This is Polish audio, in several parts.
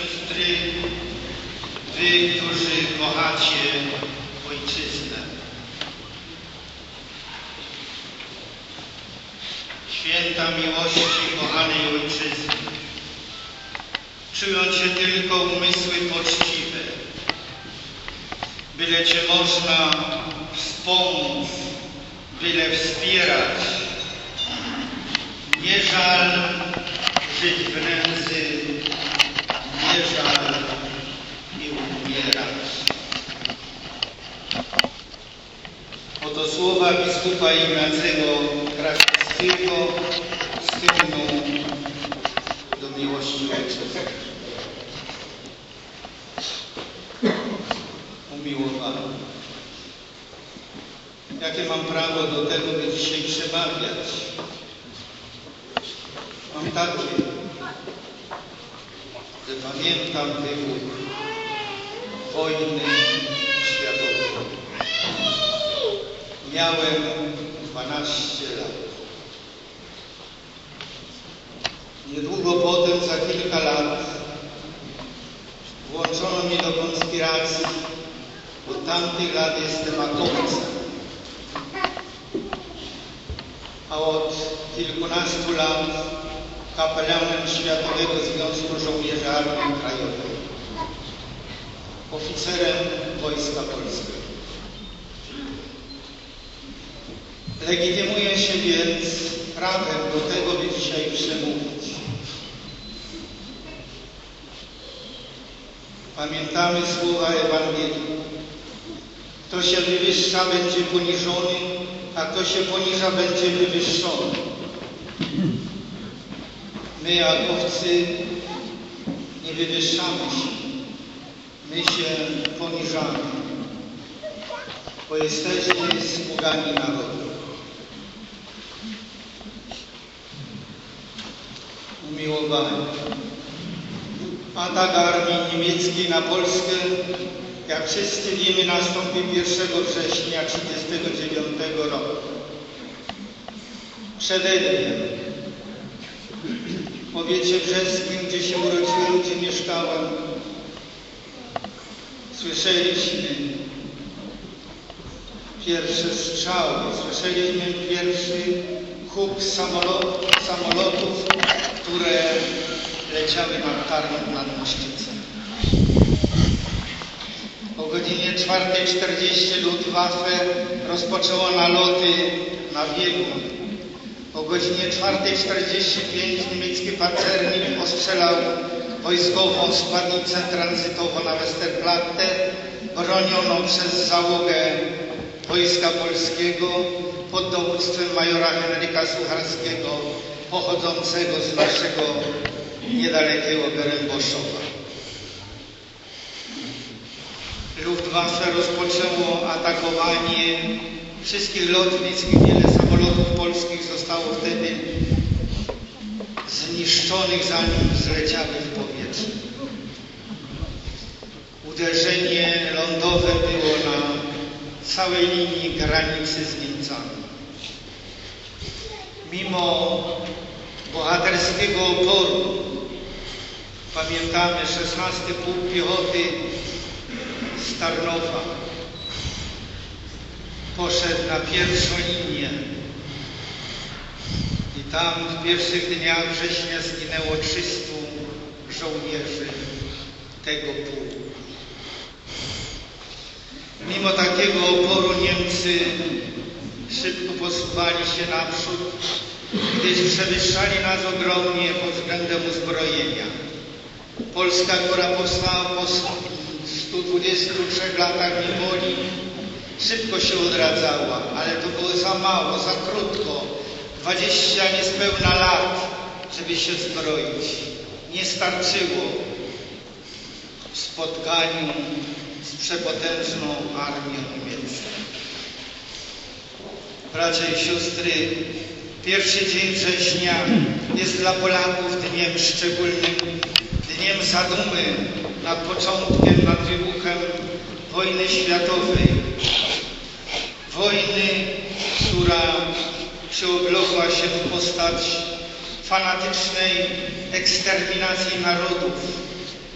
siostry, wy, którzy kochacie ojczyznę. Święta miłości kochanej ojczyzny. Czują cię tylko umysły poczciwe. Byle cię można wspomóc, byle wspierać. Nie żal żyć w nędzy, żal i umierać. Oto słowa biskupa Ignacego Krasiewskiego z hymnu do miłości ojczyzny. Umiłowany. Jakie mam prawo do tego, by dzisiaj przemawiać? Mam takie, że pamiętam wybuch wojny światowej. Miałem 12 lat. Niedługo potem, za kilka lat, włączono mnie do konspiracji. Od tamtych lat jestem akowcem. A od kilkunastu lat kapelanem Światowego Związku Żołnierzy Armii Krajowej. Oficerem Wojska Polskiego. Legitymuję się więc prawem do tego, by dzisiaj przemówić. Pamiętamy słowa Ewangelii. Kto się wywyższa, będzie poniżony, a kto się poniża, będzie wywyższony. My, Jakowcy, nie wywyższamy się. My się poniżamy, bo jesteśmy sługami narodu. Umiłowani. Atak armii niemieckiej na Polskę, jak wszyscy wiemy, nastąpił 1 września 1939 roku. Przede dniem w powiecie brzeskim, gdzie się urodziłem, gdzie mieszkałem, słyszeliśmy pierwsze strzały, słyszeliśmy pierwszy huk samolot, samolotów, które leciały nad Tarnem, nad Moszczycą. O godzinie 4.40 Luftwaffe rozpoczęło naloty na biegun. Godzinie 4.45 niemiecki pancernik ostrzelał wojskową składnicę tranzytową na Westerplatte, bronioną przez załogę Wojska Polskiego pod dowództwem majora Henryka Sucharskiego, pochodzącego z naszego niedalekiego Beremboszowa. Luftwaffe rozpoczęło atakowanie wszystkich lotnisk i wiele samolotów polskich zostało wtedy zniszczonych, zanim zleciały w powietrze. Uderzenie lądowe było na całej linii granicy z Niemcami. Mimo bohaterskiego oporu, pamiętamy 16 Pułk Piechoty z Tarnowa, poszedł na pierwszą linię i tam w pierwszych dniach września zginęło 300 żołnierzy tego pułku. Mimo takiego oporu Niemcy szybko posuwali się naprzód, gdyż przewyższali nas ogromnie pod względem uzbrojenia. Polska, która powstała po 123 latach niewoli, szybko się odradzała, ale to było za mało, za krótko. 20 niespełna lat, żeby się zbroić. Nie starczyło w spotkaniu z przepotężną armią niemiecką. Bracia i siostry, pierwszy dzień września jest dla Polaków dniem szczególnym, dniem zadumy nad początkiem, nad wybuchem wojny światowej. Wojny, która przeoblogła się w postać fanatycznej eksterminacji narodów,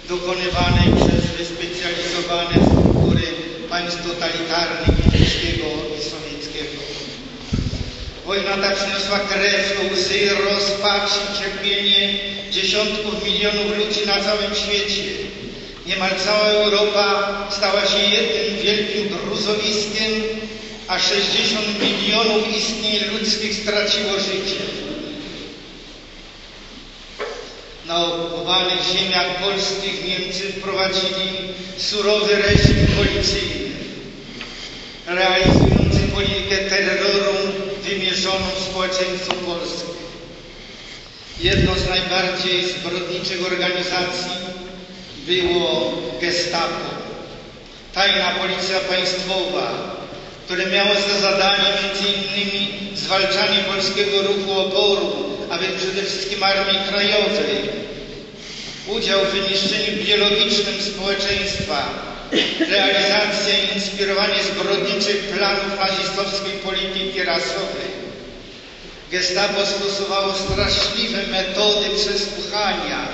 dokonywanej przez wyspecjalizowane struktury państw totalitarnych niemieckiego i sowieckiego. Wojna ta przyniosła krew, łzy, rozpacz i cierpienie dziesiątków milionów ludzi na całym świecie. Niemal cała Europa stała się jednym wielkim gruzowiskiem, a 60 milionów istnień ludzkich straciło życie. Na okupowanych ziemiach polskich Niemcy wprowadzili surowy reżim policyjny, realizujący politykę terroru wymierzoną w społeczeństwo polskie. Jedną z najbardziej zbrodniczych organizacji było Gestapo, tajna policja państwowa, które miało za zadanie innymi zwalczanie polskiego ruchu oporu, a więc przede wszystkim Armii Krajowej, udział w wyniszczeniu biologicznym społeczeństwa, realizację i inspirowanie zbrodniczych planów nazistowskiej polityki rasowej. Gestapo stosowało straszliwe metody przesłuchania,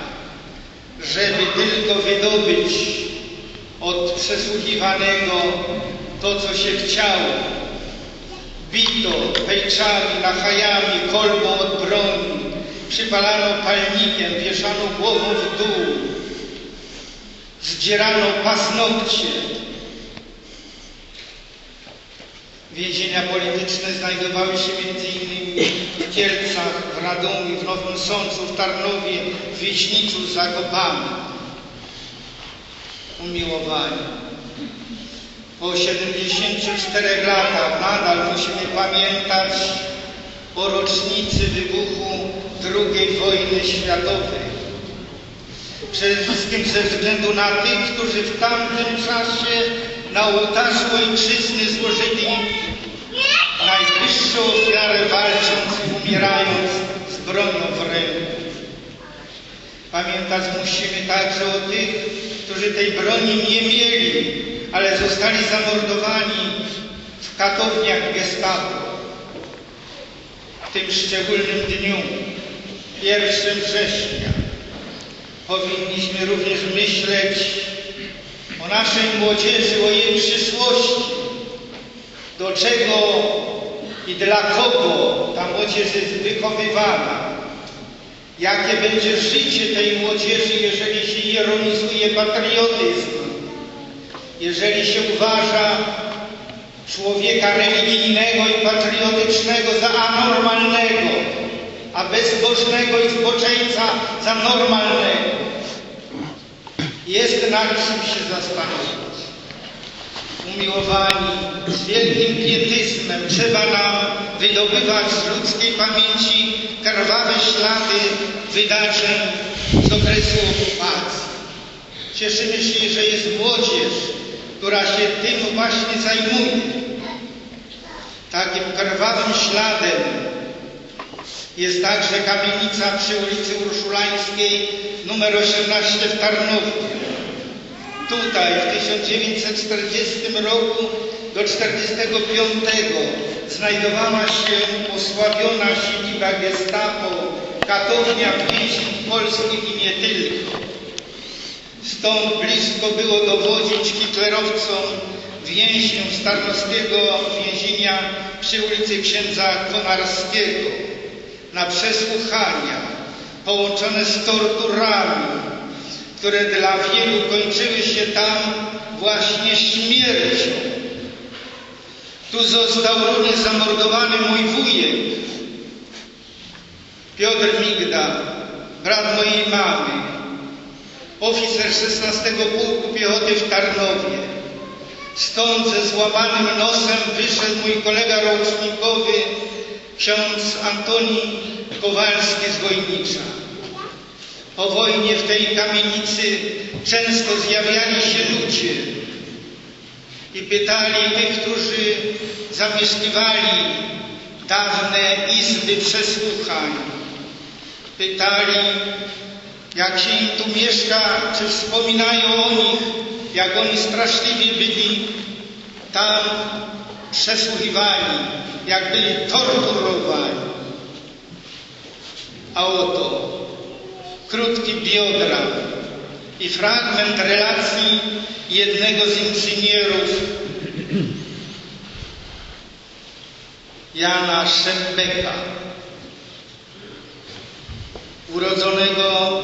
żeby tylko wydobyć od przesłuchiwanego to, co się chciało. Bito pejczami, nachajami, kolbą od broni, przypalano palnikiem, wieszano głową w dół, zdzierano paznokcie. Więzienia polityczne znajdowały się innymi w Kielcach, w Radomiu, w Nowym Sączu, w Tarnowie, w Wieśniczu, Zakopanem. Umiłowani. Po 74 latach nadal musimy pamiętać o rocznicy wybuchu II wojny światowej. Przede wszystkim ze względu na tych, którzy w tamtym czasie na ołtarzu ojczyzny złożyli najwyższą ofiarę walcząc i umierając z bronią w ręku. Pamiętać musimy także o tych, którzy tej broni nie mieli, ale zostali zamordowani w katowniach gestapo. W tym szczególnym dniu, 1 września, powinniśmy również myśleć o naszej młodzieży, o jej przyszłości. Do czego i dla kogo ta młodzież jest wychowywana? Jakie będzie życie tej młodzieży, jeżeli się ironizuje patriotyzm? Jeżeli się uważa człowieka religijnego i patriotycznego za anormalnego, a bezbożnego i zboczeńca za normalnego. Jest nad czym się zastanowić. Umiłowani, z wielkim pietyzmem trzeba nam wydobywać z ludzkiej pamięci krwawe ślady wydarzeń z okresu okupacji. Cieszymy się, że jest młodzież, która się tym właśnie zajmuje. Takim krwawym śladem jest także kamienica przy ulicy Urszulańskiej numer 18 w Tarnowie. Tutaj w 1940 roku do 1945 znajdowała się osławiona siedziba gestapo, katownia więźniów polskich i nie tylko. Stąd blisko było dowodzić hitlerowcom więźniom z tarnowskiego więzienia przy ulicy księdza Konarskiego na przesłuchania połączone z torturami, które dla wielu kończyły się tam właśnie śmiercią. Tu został również zamordowany mój wujek, Piotr Migda, brat mojej mamy, oficer 16 Pułku Piechoty w Tarnowie. Stąd ze złamanym nosem wyszedł mój kolega rocznikowy, ksiądz Antoni Kowalski z Wojnicza. Po wojnie w tej kamienicy często zjawiali się ludzie i pytali tych, którzy zamieszkiwali dawne izby przesłuchań. Pytali, jak się im tu mieszka, czy wspominają o nich, jak oni straszliwie byli tam przesłuchiwani, jak byli torturowani. A oto krótki biograf i fragment relacji jednego z inżynierów Jana Szembeka, urodzonego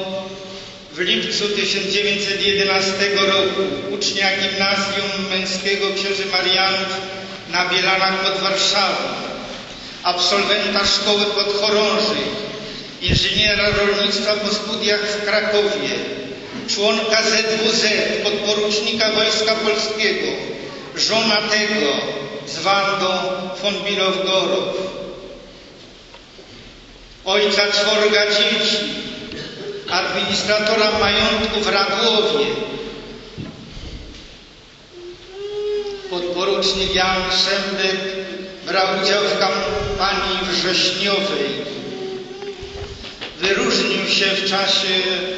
w lipcu 1911 roku, ucznia Gimnazjum Męskiego Księży Marianów na Bielanach pod Warszawą, absolwenta szkoły podchorążych, inżyniera rolnictwa po studiach w Krakowie, członka ZWZ, podporucznika Wojska Polskiego, żona tego z Wandą von Bilow-Gorow, ojca czworga dzieci, administratora majątku w Radłowie, podporucznik Jan Szembek brał udział w kampanii wrześniowej. Wyróżnił się w czasie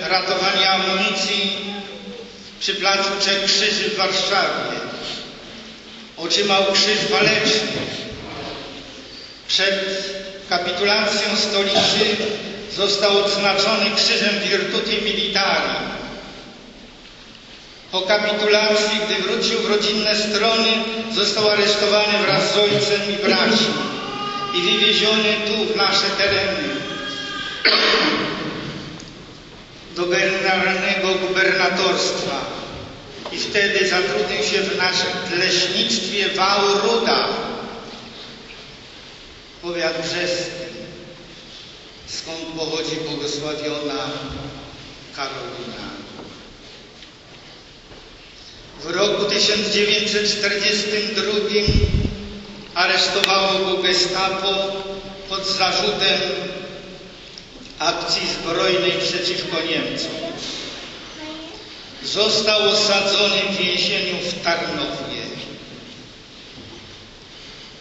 ratowania amunicji przy placu Trzech Krzyży w Warszawie. Otrzymał krzyż waleczny. Przed kapitulacją stolicy został odznaczony krzyżem Virtuti Militari. Po kapitulacji, gdy wrócił w rodzinne strony, został aresztowany wraz z ojcem i braćmi i wywieziony tu, w nasze tereny, do generalnego gubernatorstwa. I wtedy zatrudnił się w naszym leśnictwie Wałruda, powiat brzeski, skąd pochodzi błogosławiona Karolina. W roku 1942 aresztowało go gestapo pod zarzutem akcji zbrojnej przeciwko Niemcom. Został osadzony w więzieniu w Tarnowie.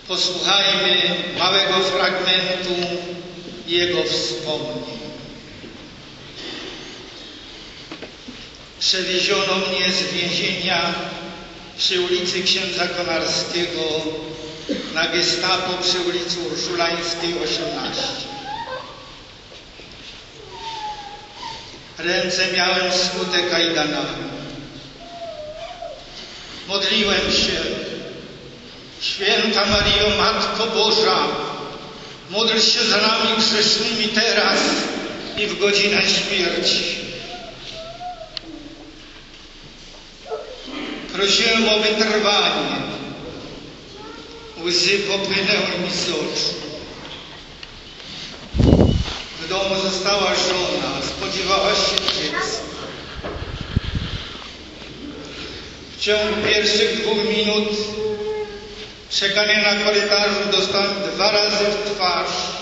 Posłuchajmy małego fragmentu jego wspomnień. Przewieziono mnie z więzienia przy ulicy Księdza Konarskiego na gestapo przy ulicy Urszulańskiej 18. Ręce miałem skute kajdanami. Modliłem się. Święta Mario, Matko Boża, módl się za nami grzesznymi teraz i w godzinę śmierci. Prosiłem o wytrwanie. Łzy popłynęły mi z oczu. W domu została żona, spodziewała się dziecka. W ciągu pierwszych dwóch minut czekania na korytarzu dostałem dwa razy w twarz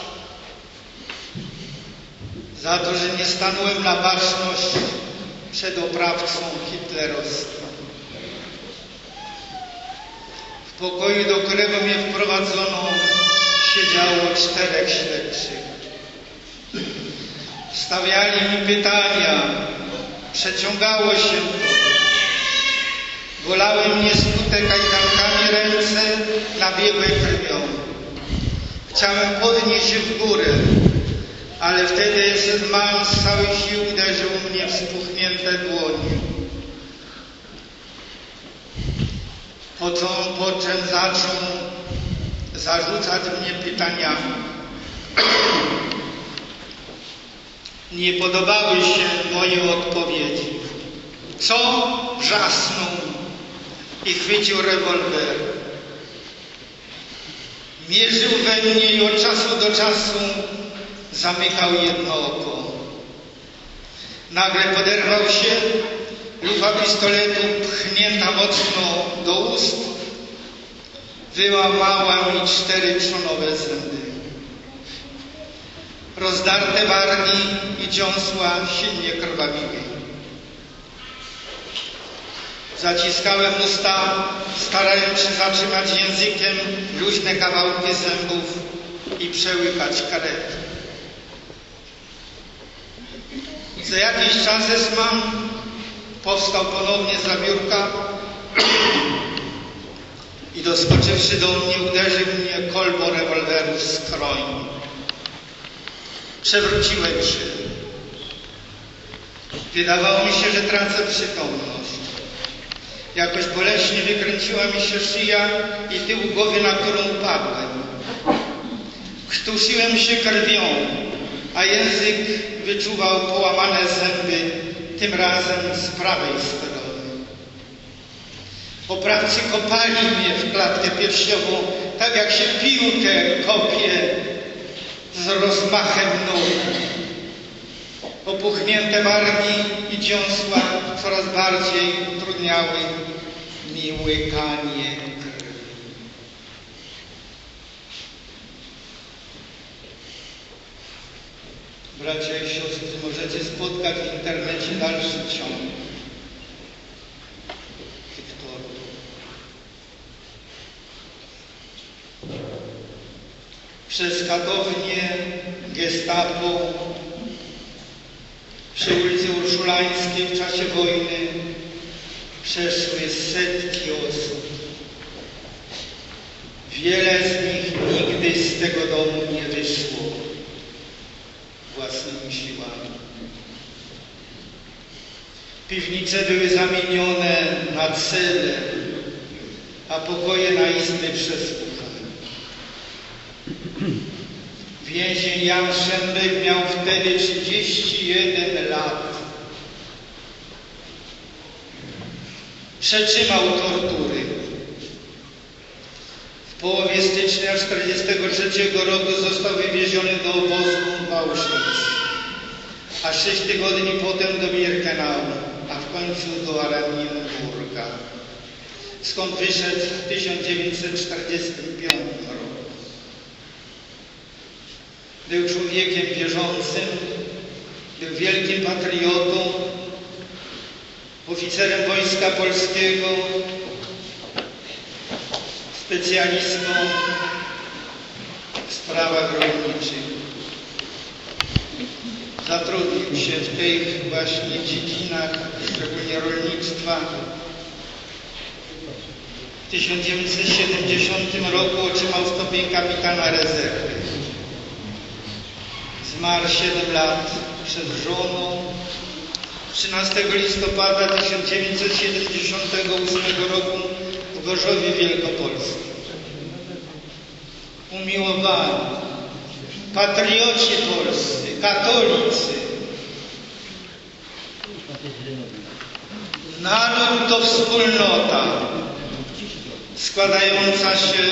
za to, że nie stanąłem na baczność przed oprawcą hitlerowskim. W pokoju, do którego mnie wprowadzono, siedziało czterech śledczych. Stawiali mi pytania, przeciągało się to. Bolały mnie skute kajdankami ręce, nabiegłe krwią. Chciałem podnieść się w górę, ale wtedy man z całej siły uderzył mnie w spuchnięte dłonie. Po, co, po czym zaczął zarzucać mnie pytaniami. Nie podobały się moje odpowiedzi. Co? Wrzasnął i chwycił rewolwer. Mierzył we mnie i od czasu do czasu zamykał jedno oko. Nagle poderwał się, lufa pistoletu pchnięta mocno do ust, wyłamała mi cztery trzonowe zęby. Rozdarte wargi i dziąsła silnie krwawiły. Zaciskałem usta, starając się zatrzymać językiem luźne kawałki zębów i przełykać karetę. Za jakiś czas Esman powstał ponownie za biurka i doskoczywszy do mnie uderzył mnie kolbą rewolweru w skroń. Przewróciłem się. Wydawało mi się, że tracę przytomność. Jakoś boleśnie wykręciła mi się szyja i tył głowy, na którą upadłem. Krztusiłem się krwią, a język wyczuwał połamane zęby, tym razem z prawej strony. Oprawcy kopali mnie w klatkę piersiową, tak jak się piłkę kopie z rozmachem nóg. Opuchnięte wargi i dziąsła coraz bardziej utrudniały mi łykanie krwi. Bracia i siostry, możecie spotkać w internecie dalszy ciąg. Przez katownię gestapo przy ulicy Urszulańskiej w czasie wojny przeszły setki osób. Wiele z nich nigdy z tego domu nie wyszło własnymi siłami. Piwnice były zamienione na cele, a pokoje na izby przesłuchań. Więzień Jan Szembek miał wtedy 31 lat. Przetrzymał tortury. W połowie stycznia 1943 roku został wywieziony do obozu Auschwitz, a sześć tygodni potem do Birkenau, a w końcu do Oranienburga, skąd wyszedł w 1945 roku. Był człowiekiem wierzącym, był wielkim patriotą, oficerem Wojska Polskiego, specjalistą w sprawach rolniczych. Zatrudnił się w tych właśnie dziedzinach, szczególnie rolnictwa. W 1970 roku otrzymał stopień kapitana rezerwy. Zmarł 7 lat przed żoną. 13 listopada 1978 roku w Gorzowie Wielkopolskim. Umiłowani, patrioci polscy, katolicy. Naród to wspólnota składająca się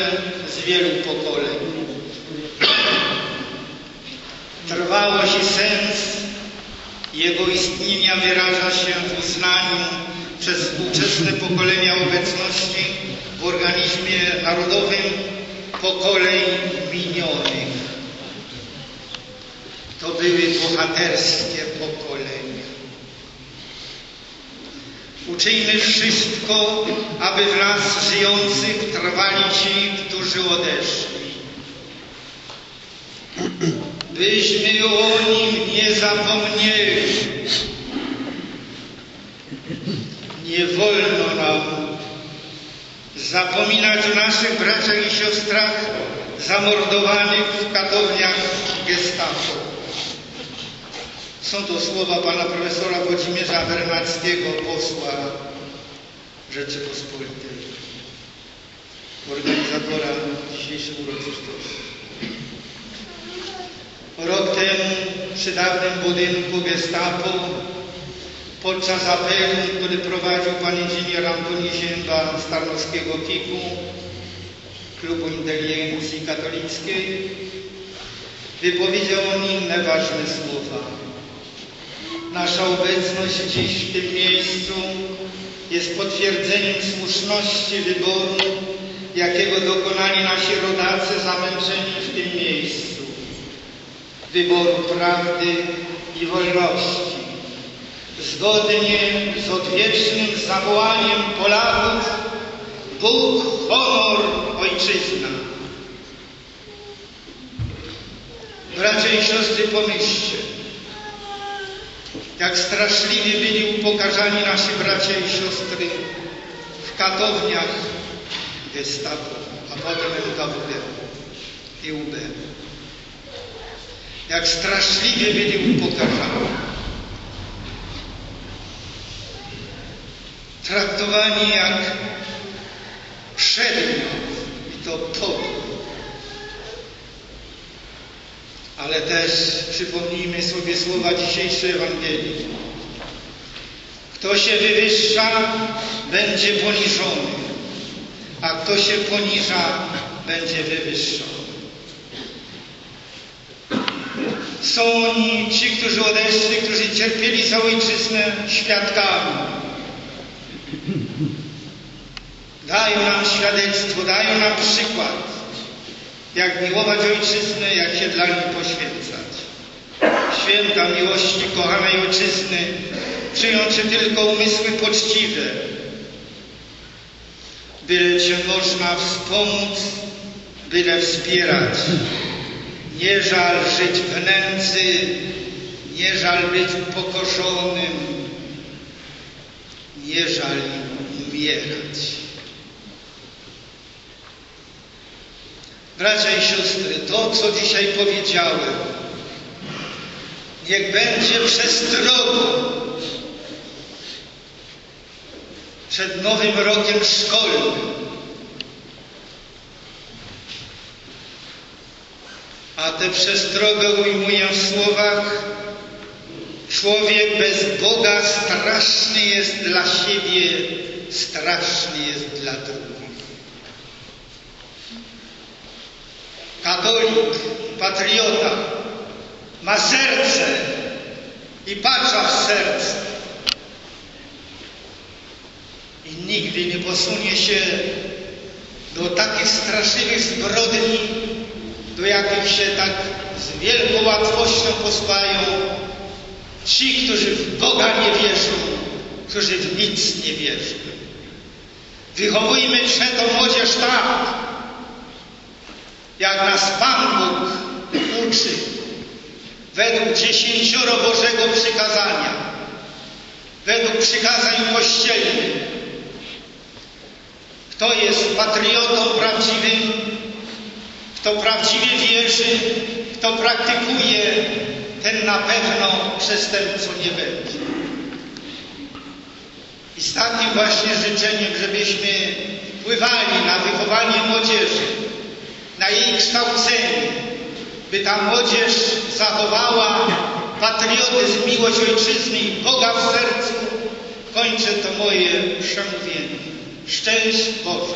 z wielu pokoleń. Trwałość i sens jego istnienia wyraża się w uznaniu przez współczesne pokolenia obecności w organizmie narodowym pokoleń minionych. To były bohaterskie pokolenia. Uczyjmy wszystko, aby w nas żyjących trwali ci, którzy odeszli. Byśmy o nim nie zapomnieli. Nie wolno nam zapominać o naszych braciach i siostrach zamordowanych w katowniach gestapo. Są to słowa pana profesora Włodzimierza Wernackiego, posła Rzeczypospolitej, organizatora dzisiejszej uroczystości. Rok temu przy dawnym budynku gestapo podczas apelu, który prowadził pan inżynier Antoni Zięba z Tarnowskiego KIK-u, Klubu Inteligencji Katolickiej, wypowiedział on inne ważne słowa. Nasza obecność dziś w tym miejscu jest potwierdzeniem słuszności wyboru, jakiego dokonali nasi rodacy zamęczeni. Wyboru prawdy i wolności. Zgodnie z odwiecznym zawołaniem Polaków Bóg, honor, ojczyzna. Bracia i siostry, pomyślcie, jak straszliwie byli upokarzani nasi bracia i siostry w katowniach gestapo, a potem NKWD i UB. Jak straszliwie byli upokarzani. traktowani jak przedmiot i to towar. Ale też przypomnijmy sobie słowa dzisiejszej Ewangelii. Kto się wywyższa, będzie poniżony, a kto się poniża, będzie wywyższony. Są oni, ci, którzy odeszli, którzy cierpieli za ojczyznę, świadkami. Dają nam świadectwo, dają nam przykład, jak miłować ojczyznę, jak się dla niej poświęcać. Święta miłości kochanej ojczyzny przyjąć tylko umysły poczciwe, byle cię można wspomóc, byle wspierać. Nie żal żyć w nędzy, nie żal być upokorzonym, nie żal umierać. Bracia i siostry, to co dzisiaj powiedziałem, niech będzie przestrogą przed nowym rokiem szkolnym. A tę przestrogę ujmuję w słowach Człowiek bez Boga straszny jest dla siebie, straszny jest dla drugich. Katolik, patriota ma serce i patrza w serce i nigdy nie posunie się do takich straszliwych zbrodni, do jakich się tak z wielką łatwością posłają ci, którzy w Boga nie wierzą, którzy w nic nie wierzą. Wychowujmy przetą młodzież tak, jak nas Pan Bóg uczy, według dziesięcioro Bożego przykazania, według przykazań kościelnych. Kto jest patriotą prawdziwym, kto prawdziwie wierzy, kto praktykuje, ten na pewno przestępcą nie będzie. I z takim właśnie życzeniem, żebyśmy wpływali na wychowanie młodzieży, na jej kształcenie, by ta młodzież zachowała patriotyzm, miłość ojczyzny i Boga w sercu, kończę to moje przemówienie. Szczęść Boże!